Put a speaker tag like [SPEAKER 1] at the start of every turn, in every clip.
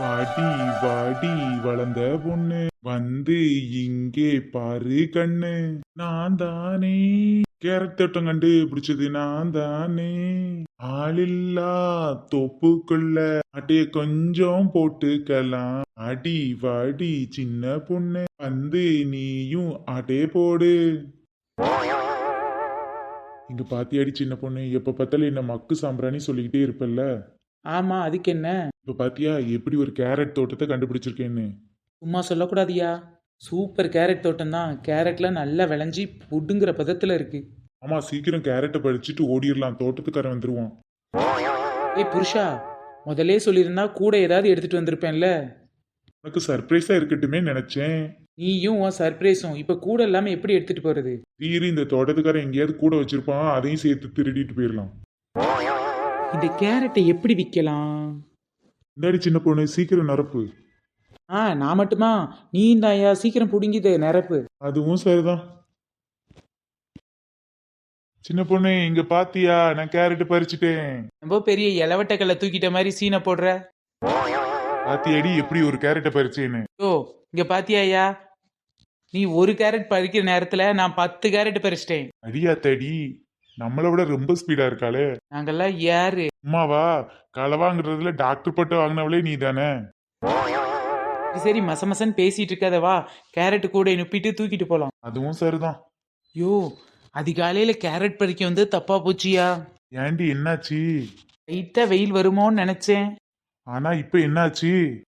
[SPEAKER 1] வாடி வாடி வளர்ந்த பொண்ணு. வந்து இங்கே பாரு கண்ணு. நான் தானே கேரட் தோட்டம் கண்டு பிடிச்சது நான் தானே ஆளில்லா தொப்புக்குள்ள அட்டைய கொஞ்சம் போட்டுக்கலாம். அடி வாடி சின்ன பொண்ணு. வந்து நீயும் அடே போடு. இங்க பாத்தியாடி சின்ன பொண்ணு? எப்ப பார்த்தாலும் என்ன மக்கு சாம்பிராணி சொல்லிக்கிட்டே இருப்பல்ல?
[SPEAKER 2] ஆமா அதுக்கு என்ன?
[SPEAKER 1] இப்ப பாத்தியா எப்படி ஒரு கேரட் தோட்டத்தை கண்டுபிடிச்சிருக்கேன்னு?
[SPEAKER 2] சும்மா சொல்லக்கூடாதியா? சூப்பர் கேரட் தோட்டம் தான். கேரட்லாம் நல்லா விளைஞ்சி புடுங்குற பதத்துல இருக்கு.
[SPEAKER 1] ஆமா சீக்கிரம் கேரட்டை பறிச்சுட்டு ஓடிடலாம் தோட்டத்துக்காரன் வந்துருவான்.
[SPEAKER 2] ஏய் புருஷா முதல்லே சொல்லியிருந்தா கூட ஏதாவது எடுத்துட்டு வந்திருப்பேன்ல.
[SPEAKER 1] உனக்கு சர்ப்ரைஸா இருக்கட்டுமே நினைச்சேன்.
[SPEAKER 2] நீயும் உன் சர்ப்ரைஸும் இப்ப கூட இல்லாம எப்படி எடுத்துட்டு போறது?
[SPEAKER 1] தீரி இந்த தோட்டத்துக்காரன் எங்கேயாவது கூட வச்சிருப்பான். அதையும் சேர்த்து திருடிட்டு போயிடலாம்
[SPEAKER 2] இந்த கேரட்டை எப்படி விற்கலாம்?
[SPEAKER 1] இந்தாடி சின்ன பொண்ணு சீக்கிரம் நிரப்பு.
[SPEAKER 2] ஆ நான் மட்டுமா? நீ தாயா சீக்கிரம் புடுங்கிது நிரப்பு.
[SPEAKER 1] அதுவும் சரிதான். சின்ன பொண்ணு இங்க பாத்தியா? நான் கேரட் பறிச்சுட்டேன்.
[SPEAKER 2] ரொம்ப பெரிய இலவட்டக்கல்ல தூக்கிட்ட மாதிரி சீனை போடுற.
[SPEAKER 1] பாத்தியாடி எப்படி ஒரு கேரட்டை பறிச்சேன்னு.
[SPEAKER 2] ஓ இங்க பாத்தியாயா நீ ஒரு கேரட் பறிக்கிற நேரத்துல நான் பத்து கேரட் பறிச்சிட்டேன்.
[SPEAKER 1] அடியா தடி நம்மளை விட ரொம்ப ஸ்பீடா இருக்காளே.
[SPEAKER 2] நாங்கெல்லாம் யாரு
[SPEAKER 1] அம்மாவா? களவாங்கிறதுல டாக்டர் பட்டு வாங்கினவளே நீ தானே
[SPEAKER 2] சரி, சரி மச மசன்னு பேசிட்டு இருக்காத வா. கேரட் கூட நுப்பிட்டு தூக்கிட்டு போலாம்.
[SPEAKER 1] அதுவும் சரிதான்.
[SPEAKER 2] யோ அதிகாலையில கேரட் பறிக்க வந்து தப்பா போச்சியா?
[SPEAKER 1] ஏண்டி என்னாச்சு?
[SPEAKER 2] லைட்டா வெயில் வருமோன்னு நினைச்சேன்.
[SPEAKER 1] ஆனா இப்ப என்னாச்சு?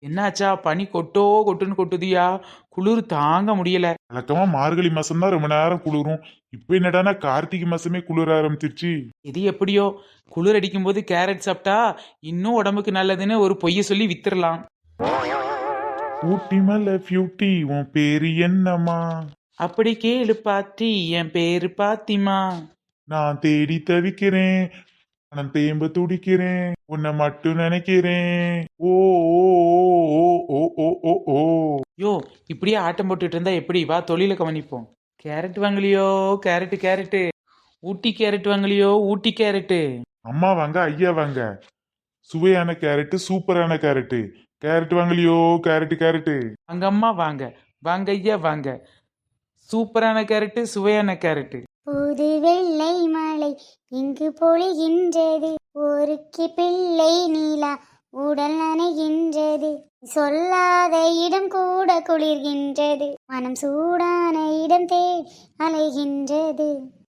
[SPEAKER 2] என்னாச்சா? பனி கொட்டோ கொட்டுன்னு கொட்டுதியா? குளிர் தாங்க முடியல.
[SPEAKER 1] வழக்கமா மார்கழி மாசம் தான் ரொம்ப நேரம் குளிரும். இப்ப என்னடான்னா கார்த்திகை மாசமே குளிர ஆரம்பிச்சிருச்சு.
[SPEAKER 2] எது எப்படியோ? குளிர் அடிக்கும் போது கேரட் சாப்பிட்டா இன்னும் உடம்புக்கு நல்லதுன்னு ஒரு பொய்ய சொல்லி வித்துறலாம்
[SPEAKER 1] ஊட்டி மலை பியூட்டி உன் பேரு என்னம்மா?
[SPEAKER 2] அப்படி கேளு பாத்தி என் பேரு பாத்திமா.
[SPEAKER 1] நான் தேடி தவிக்கிறேன். நான் தேம்ப துடிக்கிறேன். உன்னை மட்டும் நினைக்கிறேன். ஓ ஓ ஓ ஓ ஓ ஓ ஓ
[SPEAKER 2] யோ இப்படியே ஆட்டம் போட்டுட்டு இருந்தா எப்படி? வா தொழில கவனிப்போம். கேரட் வாங்கலையோ? Carrot carrot. ஊட்டி கேரட் வாங்கலையோ? ஊட்டி கேரட்டு.
[SPEAKER 1] அம்மா வாங்க ஐயா வாங்க. சுவையான கேரட்டு சூப்பரான கேரட்டு. கேரட் வாங்கலையோ? Carrot carrot.
[SPEAKER 2] அங்க அம்மா வாங்க. வாங்க ஐயா வாங்க. சூப்பரான கேரட்டு சுவையான கேரட்டு.
[SPEAKER 3] புது வெள்ளை மலை இங்கு பொழிகின்றது. ஒருக்கி பிள்ளை நீலா உடல் நனைகின்றது. சொல்லாத இடம் கூட குளிர்கின்றது. மனம் சூடான இடம் தேடி அலைகின்றது.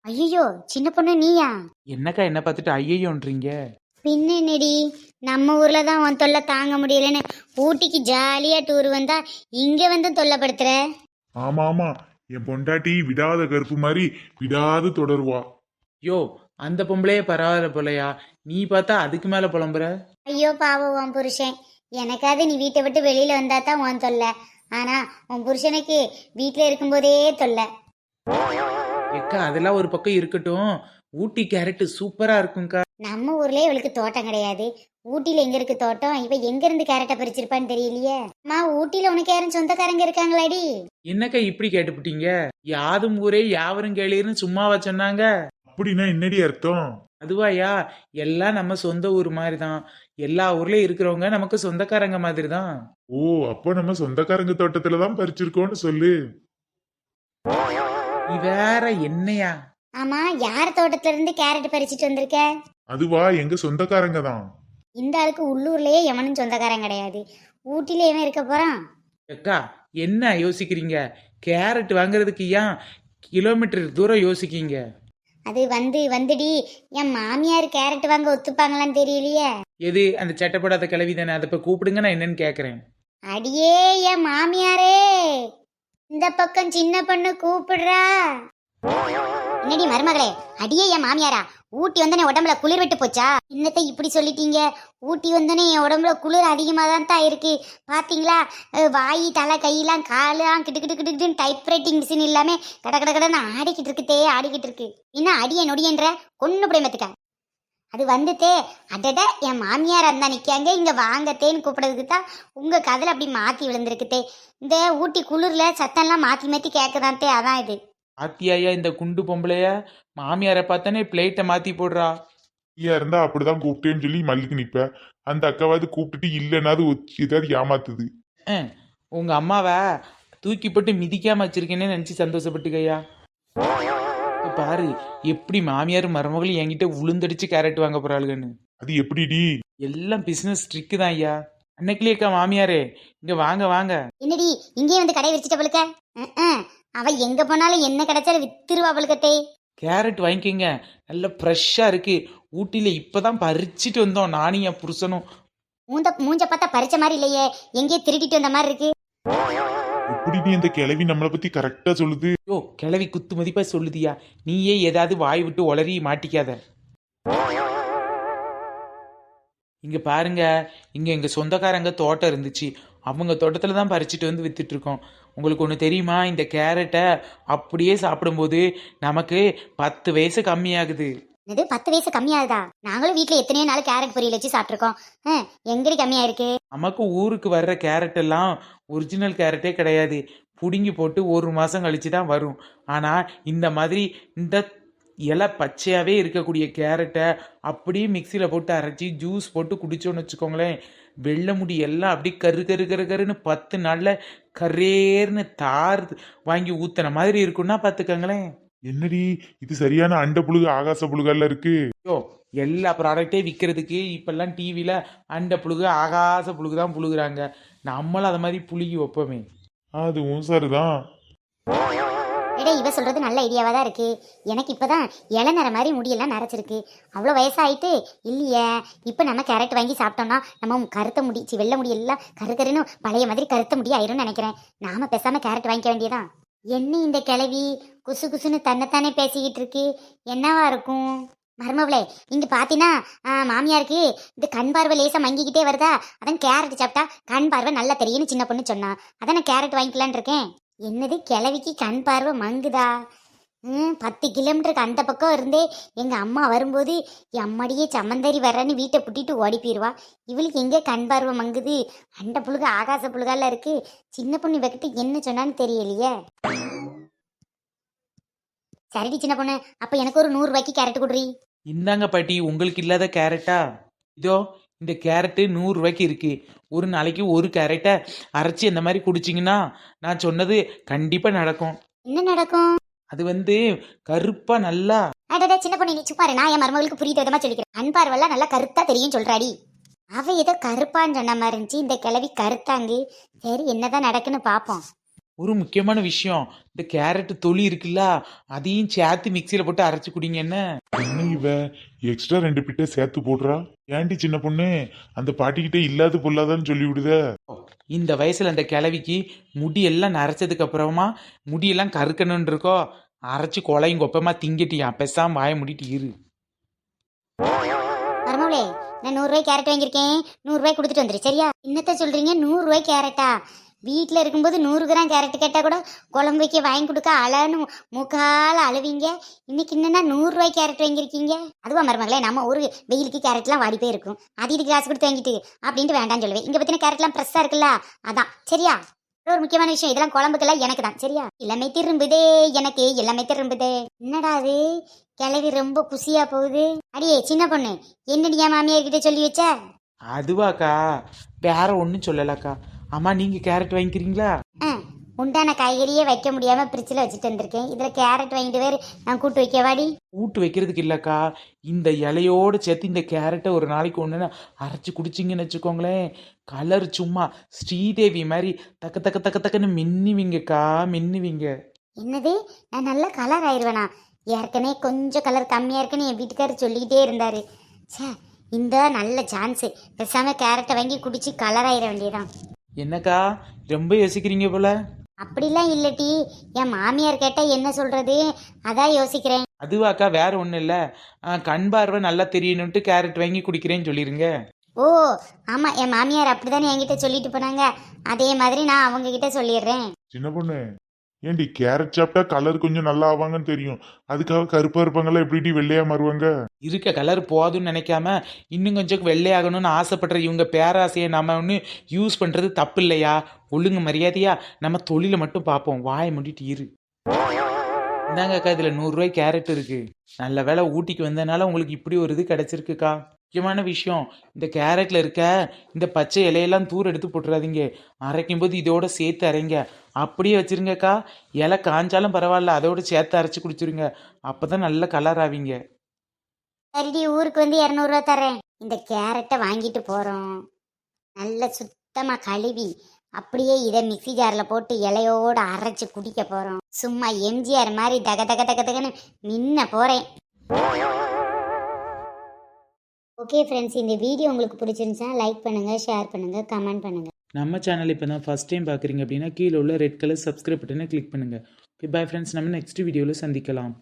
[SPEAKER 3] ஐயோ சின்ன பொண்ணு நீயா?
[SPEAKER 2] என்னக்கா என்ன பார்த்துட்டு ஐயோன்றீங்க
[SPEAKER 3] பின்னடி நம்ம ஊர்ல தான் உன் தொல்லை தாங்க முடியலன்னு ஊட்டிக்கு ஜாலியா டூர் வந்தா இங்க வந்து தொல்லைப்படுத்துற
[SPEAKER 1] ஆமா ஆமா என் பொண்டாட்டி விடாத கருப்பு மாதிரி விடாது தொடருவா.
[SPEAKER 2] யோ அந்த பொம்பளையே பரவாயில்ல போலையா. நீ பார்த்தா அதுக்கு மேல புலம்புற?
[SPEAKER 3] ஐயோ பாவம் உன் புருஷன். எனக்காவது நீ வீட்டை விட்டு வெளியில வந்தா தான் உன் தொல்லை. ஆனா உன் புருஷனுக்கு வீட்டில் இருக்கும்போதே தொல்லை.
[SPEAKER 2] ஏக்கா அதெல்லாம் ஒரு பக்கம் இருக்கட்டும். ஊட்டி கேரட் சூப்பரா இருக்கும்க்கா.
[SPEAKER 3] நம்ம ஊர்லயே இவளுக்கு தோட்டம் கிடையாது. ஊட்டியில எங்க இருக்கு தோட்டம்? இவ எங்க இருந்து கேரட்டை பறிச்சிருப்பான்னு தெரியலையே. அம்மா ஊட்டியில உனக்கு யாரும் சொந்தக்காரங்க இருக்காங்களாடி?
[SPEAKER 2] என்னக்கா இப்படி கேட்டுப்புட்டீங்க? யாதும் ஊரே யாவரும் கேளீர்னு சும்மாவா சொன்னாங்க?
[SPEAKER 1] அப்படின்னா என்னடி அர்த்தம்?
[SPEAKER 2] அதுவாயா? எல்லாம் நம்ம சொந்த ஊர் மாதிரி தான் எல்லா ஊர்லயும் இருக்கிறவங்க நமக்கு சொந்தக்காரங்க மாதிரி தான்
[SPEAKER 1] ஓ அப்போ நம்ம சொந்தக்காரங்க தோட்டத்துல தான் பறிச்சிருக்கோம்னு சொல்லு.
[SPEAKER 2] நீ வேற என்னையா?
[SPEAKER 3] ஆமா யார் தோட்டத்துல இருந்து கேரட் பறிச்சிட்டு வந்திருக்க?
[SPEAKER 1] அதுவா எங்க சொந்தக்காரங்க தான்
[SPEAKER 3] இந்த ஆளுக்கு உள்ளூர்லயே எவனும் சொந்தக்காரன் கிடையாது. ஊட்டில எவன் இருக்க போறான்?
[SPEAKER 2] அக்கா என்ன யோசிக்கிறீங்க? கேரட் வாங்குறதுக்கு ஏன் கிலோமீட்டர் தூரம் யோசிக்கீங்க
[SPEAKER 3] அது வந்து வந்துடி. என் மாமியார் கேரட் வாங்க ஒத்துப்பாங்களான்னு தெரியலையே.
[SPEAKER 2] எது அந்த சட்டப்படாத கிளவி தானே? அதை போய் கூப்பிடுங்க நான் என்னன்னு கேட்குறேன்
[SPEAKER 3] அடியே என் மாமியாரே. இந்த பக்கம் சின்ன பொண்ணு கூப்பிடுறா. என்னடி மருமகளே அடியே என் மாமியாரா? ஊட்டி வந்தனே உடம்புல குளிர் விட்டு போச்சா? இன்னத்தை இப்படி சொல்லிட்டீங்க? ஊட்டி வந்தனே என் உடம்புல குளிர் அதிகமாக தான் தான் இருக்கு பார்த்தீங்களா வாய் தலை கையெல்லாம் காலெல்லாம் கிட்டு கிட்டு கிட்டு கிட்டுன்னு டைப்ரைட்டிங் மிஷின் இல்லாமல் கட கட கடன்னு ஆடிக்கிட்டு இருக்குதே ஆடிக்கிட்டு இருக்கு. என்ன அடிய நொடியன்ற? கொன்னு பிரேமத்துக்க அது வந்துட்டே அடட என் மாமியார் இருந்தா நிற்காங்க இங்கே வாங்கத்தேன்னு கூப்பிடுறதுக்கு தான் உங்கள் கதில் அப்படி மாற்றி விழுந்திருக்குதே இந்த ஊட்டி குளிரில் சத்தம்லாம் மாற்றி மாற்றி கேட்கதான்ட்டே அதான் இது.
[SPEAKER 2] ஆத்தியாயா இந்த குண்டு பொம்பளைய? மாமியாரை பார்த்தானே பிளேட்டை மாத்தி போடுறா.
[SPEAKER 1] ஐயா இருந்தா அப்படிதான் கூப்பிட்டேன்னு சொல்லி மல்லிக்கு நிப்ப. அந்த அக்காவாவது கூப்பிட்டுட்டு இல்லைன்னாது ஏதாவது ஏமாத்துது.
[SPEAKER 2] அஹ், உங்க அம்மாவை தூக்கி போட்டு மிதிக்காம வச்சிருக்கேன்னு நினைச்சு சந்தோஷப்பட்டுக்கையா? இப்ப பாரு எப்படி மாமியார் மருமகளும் என்கிட்ட உளுந்தடிச்சு கேரட் வாங்க போறாளுகன்னு.
[SPEAKER 1] அது எப்படிடி?
[SPEAKER 2] எல்லாம் பிசினஸ் ட்ரிக்கு தான் ஐயா. அன்னைக்கிலே அக்கா மாமியாரே இங்க வாங்க வாங்க.
[SPEAKER 3] என்னடி இங்கேயே வந்து கடை விரிச்சிட்ட பழுக்க அவ எங்க போனாலும் என்ன கிடைச்சாலும் வித்துருவா பழுக்கத்தே
[SPEAKER 2] கேரட் வாங்கிக்கோங்க. நல்ல ஃப்ரெஷ்ஷாக இருக்கு. ஊட்டியில் இப்பதான் பறிச்சிட்டு வந்தோம். நானும் என் புருஷனும்.
[SPEAKER 3] மூந்த மூஞ்ச பார்த்தா பறிச்ச மாதிரி இல்லையே. எங்கேயே திருடிட்டு வந்த மாதிரி இருக்கு.
[SPEAKER 1] எப்படிடி இந்த கிழவி நம்மளை பத்தி கரெக்டா சொல்லுது.
[SPEAKER 2] யோ கிளவி குத்து மதிப்பா சொல்லுதியா? நீயே ஏதாவது வாய் விட்டு உளறி மாட்டிக்காத. இங்க பாருங்க. இங்க எங்க சொந்தக்காரங்க தோட்டம் இருந்துச்சு. அவங்க தோட்டத்துல தான் பறிச்சுட்டு வந்து வித்துட்டு இருக்கோம் உங்களுக்கு ஒன்று தெரியுமா? இந்த கேரட்டை அப்படியே சாப்பிடும்போது நமக்கு பத்து வயசு கம்மியாகுது.
[SPEAKER 3] இது பத்து வயசு கம்மியாகுதா? நாங்களும் வீட்ல எத்தனையோ நாள் கேரட் பொரியல் வச்சு சாப்பிட்டுருக்கோம். ஹம், எங்கடி கம்மியா இருக்கு
[SPEAKER 2] நமக்கு ஊருக்கு வர்ற கேரட் எல்லாம் ஒரிஜினல் கேரட்டே கிடையாது. புடுங்கி போட்டு ஒரு மாதம் கழிச்சு தான் வரும். ஆனால் இந்த மாதிரி இந்த இலை பச்சையாகவே இருக்கக்கூடிய கேரட்டை அப்படியே மிக்சியில் போட்டு அரைச்சி ஜூஸ் போட்டு குடிச்சோன்னு வச்சுக்கோங்களேன். வெள்ளை முடி எல்லாம் அப்படியே கரு கரு கரு கருன்னு பத்து நாளில் கரேர்னு தார் வாங்கி ஊத்துன மாதிரி இருக்குன்னா பார்த்துக்கோங்களேன்
[SPEAKER 1] என்னடி? இது சரியான அண்ட புழுகு ஆகாச புழுகல்ல இருக்கு.
[SPEAKER 2] யோ எல்லா ப்ராடக்டே விற்கிறதுக்கு இப்பெல்லாம் டிவியில் அண்ட புழுகு ஆகாச புழுகு தான் புழுகுறாங்க. நம்மளும் அதை மாதிரி புழுகி வைப்போமே.
[SPEAKER 1] அதுவும் சரிதான்.
[SPEAKER 3] எடே இவ சொல்றது நல்ல ஐடியாவா தான் இருக்கு. எனக்கு இப்பதான் இளநர மாதிரி முடியெல்லாம் நரைச்சிருக்கு. அவ்வளோ வயசாயிட்டு இல்லையே இப்போ நம்ம கேரட் வாங்கி சாப்பிட்டோம்னா நம்ம கருத்த முடி சி வெள்ளை முடி எல்லாம் பழைய மாதிரி கருத்த முடி ஆயிரும்னு நினைக்கிறேன். நாம பேசாம கேரட் வாங்கிக்க வேண்டியதான் என்ன இந்த கிளவி? குசு குசுன்னு தன்னைத்தானே பேசிக்கிட்டு இருக்கு. என்னவா இருக்கும்? மர்மவளே இங்க பாத்தீங்கன்னா மாமியாருக்கு இந்த கண் பார்வை லேசா மங்கிக்கிட்டே வருதா? அதான் கேரட் சாப்பிட்டா கண் பார்வை நல்லா தெரியும்னு சின்ன பொண்ணு சொன்னா. அதான் நான் கேரட் வாங்கிக்கலான் இருக்கேன். என்னது கிழவிக்கு கண் பார்வை மங்குதா? ம் பத்து கிலோமீட்டருக்கு அந்த பக்கம் இருந்தே எங்கள் அம்மா வரும்போது என் அம்மாடியே சமந்தரி வர்றேன்னு வீட்டை புட்டிட்டு ஓடி போயிடுவா இவளுக்கு எங்கே கண் பார்வை மங்குது? அண்டை புழுக ஆகாச புழுகால இருக்கு. சின்ன பொண்ணு இவகிட்ட என்ன சொன்னான்னு தெரியலையே. சரிடி சின்ன பொண்ணு அப்போ எனக்கு ஒரு நூறு ரூபாய்க்கு கேரட் கொடுறி.
[SPEAKER 2] இந்தாங்க பாட்டி உங்களுக்கு இல்லாத கேரட்டா இதோ இந்த கேரட்டு நூறு ரூபாய்க்கு இருக்கு. ஒரு நாளைக்கு ஒரு கேரட்டை அரைச்சி இந்த மாதிரி குடிச்சிங்கன்னா நான் சொன்னது கண்டிப்பாக நடக்கும்.
[SPEAKER 3] என்ன நடக்கும்?
[SPEAKER 2] அது வந்து கருப்பாக நல்லா
[SPEAKER 3] அடடா சின்ன பொண்ணு நீ சும்மா இரு. நான் என் மருமகளுக்கு புரியுத விதமா சொல்லிக்கிறேன். கண் பார்வைலாம் நல்லா கருத்தா தெரியும் சொல்றாடி அவ ஏதோ கருப்பான்னு சொன்ன மாதிரி இருந்துச்சு. இந்த கிழவி கருத்தாங்கு. சரி என்னதான் நடக்குன்னு பாப்போம்.
[SPEAKER 2] ஒரு முக்கியமான விஷயம். இந்த கேரட் தொலி இருக்குல்ல அதையும் சேர்த்து மிக்சியில் போட்டு அரைச்சி குடிங்க என்ன?
[SPEAKER 1] இவ? எக்ஸ்ட்ரா ரெண்டு பிட்டை சேர்த்து போடுறா? ஏன்டி சின்ன பொண்ணு? அந்த பாட்டிக்கிட்ட இல்லாத பொல்லாதான்னு சொல்லி விடுத
[SPEAKER 2] இந்த வயசுல அந்த கிழவிக்கு முடியெல்லாம் நரைச்சதுக்கு அப்புறமா முடியெல்லாம் கருக்கணும்னு இருக்கோ அரைச்சி கொலையும் கொப்பமா திங்கிட்டியா பெசாம வாய முடிட்டு இரு.
[SPEAKER 3] நான் நூறு ரூபாய் கேரட் வாங்கியிருக்கேன். நூறு ரூபாய் கொடுத்துட்டு வந்துரு சரியா? என்னத்த சொல்றீங்க? நூறு ரூபாய் கேரட்டா? வீட்டில் இருக்கும்போது நூறு கிராம் கேரட் கேட்டால் கூட குழம்பு வைக்க வாங்கி கொடுக்க அழன்னு முக்கால் அழுவீங்க. இன்னைக்கு என்னென்னா நூறுரூவாய் கேரட் வாங்கியிருக்கீங்க. அதுவா மருமகளே நம்ம ஒரு வெயிலுக்கு கேரட்லாம் வாடி போயிருக்கும். அது இது காசு கொடுத்து வாங்கிட்டு அப்படின்ட்டு வேண்டாம்னு சொல்லுவேன். இங்கே பற்றின கேரட்லாம் ஃப்ரெஷ்ஷாக இருக்குல்ல? அதான். சரியா? ஒரு முக்கியமான விஷயம் இதெல்லாம் குழம்புக்கெல்லாம் எனக்கு தான். சரியா? எல்லாமே திரும்புதே எனக்கு எல்லாமே திரும்புதே. என்னடா அது? கிளவி ரொம்ப குசியா போகுது. அடியே சின்ன பொண்ணு என்னடி என் மாமியார் கிட்ட சொல்லி வச்ச?
[SPEAKER 2] அதுவாக்கா வேற ஒன்றும் சொல்லலக்கா. அம்மா நீங்க கேரட் வாங்கிக்கிறீங்களா?
[SPEAKER 3] உண்டான காய்கறியே வைக்க முடியாம ஃப்ரிட்ஜில் வச்சுட்டு வந்திருக்கேன். இதுல கேரட் வாங்கிட்டு வேறு நான் கூட்டு வைக்கவாடி?
[SPEAKER 2] கூட்டு வைக்கிறதுக்கு இல்லக்கா. இந்த இலையோடு சேர்த்து இந்த கேரட்டை ஒரு நாளைக்கு ஒன்று அரைச்சி குடிச்சிங்கன்னு வச்சுக்கோங்களேன். கலர் சும்மா ஸ்ரீதேவி மாதிரி தக்க தக்க தக்க தக்கன்னு மின்னுவீங்கக்கா மின்னுவீங்க.
[SPEAKER 3] என்னது? நான் நல்ல கலர் ஆயிடுவேனா ஏற்கனவே கொஞ்சம் கலர் கம்மியா இருக்குன்னு என் வீட்டுக்காரர் சொல்லிக்கிட்டே இருந்தாரு. ச்சே இந்த நல்ல சான்ஸு பேசாம கேரட்டை வாங்கி குடிச்சு கலர் ஆயிட வேண்டியதான்
[SPEAKER 2] என்னக்கா ரொம்ப யோசிக்கிறீங்க போல?
[SPEAKER 3] அப்படிலாம் இல்லட்டி என் மாமியார் கேட்டா என்ன சொல்றது? அதான் யோசிக்கிறேன்.
[SPEAKER 2] அதுவாக்கா வேற ஒன்றும் இல்லை. கண் பார்வை நல்லா தெரியணுன்ட்டு கேரட் வாங்கி குடிக்கிறேன்னு சொல்லிருங்க.
[SPEAKER 3] ஓ ஆமா என் மாமியார் அப்படிதானே என்கிட்ட சொல்லிட்டு போனாங்க. அதே மாதிரி நான் அவங்க கிட்ட சொல்லிடுறேன்.
[SPEAKER 1] சின்ன பொண்ணு. ஏன்டி கேரட் சாப்பிட்டா கலர் கொஞ்சம் நல்லா ஆவாங்கன்னு தெரியும். அதுக்காக கருப்பா இருப்பாங்களா எப்படி வெள்ளையா மாறுவாங்க?
[SPEAKER 2] இருக்க கலர் போதும்னு நினைக்காம இன்னும் கொஞ்சம் வெள்ளையாகணும்னு ஆசைப்படுற இவங்க பேராசையை நம்ம ஒன்று யூஸ் பண்ணுறது தப்பு இல்லையா ஒழுங்கு மரியாதையா? நம்ம தொழிலை மட்டும் பார்ப்போம். வாயை மூடிட்டு இரு. இந்தாங்கக்கா இதில் நூறுரூவாய் கேரட் இருக்கு. நல்ல வேளை ஊட்டிக்கு வந்ததுனால உங்களுக்கு இப்படி ஒரு இது கிடைச்சிருக்குக்கா. முக்கியமான விஷயம். இந்த கேரட்டில் இருக்க இந்த பச்சை இலையெல்லாம் தூர் எடுத்து போட்டுறாதீங்க. அரைக்கும் போது இதோட சேர்த்து அரைங்க. அப்படியே வச்சிருங்கக்கா. இலை காஞ்சாலும் பரவாயில்ல. அதோட சேர்த்து அரைச்சி குடிச்சிருங்க. அப்போ தான் நல்ல கலர் ஆவீங்க.
[SPEAKER 3] சரிடி ஊருக்கு வந்து இரநூறுவா தரேன் இந்த கேரட்டை வாங்கிட்டு போகிறோம் நல்ல சுத்தமாக கழுவி அப்படியே இதை மிக்சி ஜாரில் போட்டு இலையோடு அரைச்சி குடிக்க போகிறோம் சும்மா எம்ஜிஆர் மாதிரி தக தக தக தகன்னு நின்ன போகிறேன் ஓகே ஃப்ரெண்ட்ஸ் இந்த வீடியோ உங்களுக்கு பிடிச்சிருந்துச்சா லைக் பண்ணுங்கள் ஷேர் பண்ணுங்கள் கமெண்ட் பண்ணுங்கள்
[SPEAKER 2] நம்ம சேனல் இப்போ தான் ஃபஸ்ட் டைம் பார்க்குறீங்க அப்படின்னா கீழே உள்ள ரெட் கலர் சப்ஸ்கிரைப் பட்டனை கிளிக் பண்ணுங்கள் ஓகே பை ஃப்ரெண்ட்ஸ் நம்ம நெக்ஸ்ட் வீடியோவில் சந்திக்கலாம்.